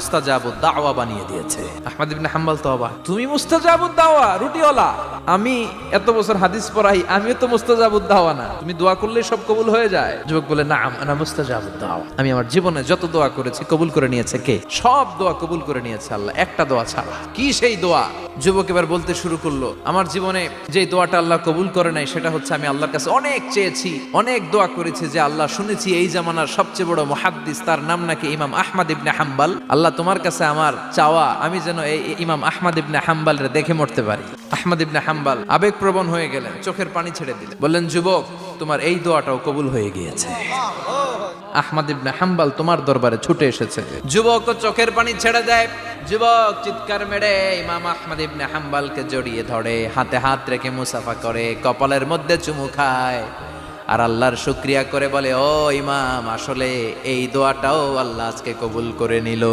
মুস্তাজাবুদ দাওয়া বানিয়ে দিয়েছে। আহমদ ইবনে হাম্বল তো তুমি মুস্তাজাবুদ দাওয়া রুটিওয়ালা। আমি এত বছর হাদিস পড়াই আমিও তো মুস্তাজাবুদ দাওয়া না। তুমি দোয়া করলেই সব কবুল হয়ে যায়। যুবক বলে না আনা মুস্তাজাবুদ দাওয়া। আমি আমার জীবনে যত দোয়া করেছি কবুল করে নিয়েছে কে? সব দোয়া কবুল করে নিয়েছে আল্লাহ একটা দোয়া ছাড়া। কি সেই দোয়া? যুবক এবার বলতে শুরু করল আমার জীবনে যে দোয়াটা আল্লাহ কবুল করে নাই সেটা হচ্ছে আমি আল্লাহর কাছে অনেক চেয়েছি অনেক দোয়া করেছি যে আল্লাহ শুনেছি এই জামানার সবচেয়ে বড় মহাদ্দিস তার নাম নাকি ইমাম আহমদ ইবনে হাম্বাল। আল্লাহ তোমার কাছে আমার চাওয়া, আমি যেন এই ইমাম আহমদ ইবনে হাম্বালের দেখে মরতে পারি। আহমদ ইবনে হাম্বাল আবেগপ্রবণ হয়ে গেলেন, চোখের পানি ছেড়ে দিলেন। বললেন, যুবক, তোমার এই দোয়াটাও কবুল হয়ে গিয়েছে। আহমদ ইবনে হাম্বাল তোমার দরবারে ছুটে এসেছে। যুবক, চোখের পানি ছেড়ে দেয়। যুবক, চিৎকার মেরে ইমাম আহমদ ইবনে হাম্বালকে জড়িয়ে ধরে, হাতে হাত রেখে মুসাফা করে, কপালের মধ্যে চুমু খায়। আর আল্লাহর শুক্রিয়া করে বলে, ও ইমাম, আসলে এই দোয়াটাও আল্লাহ আজকে কবুল করে নিল।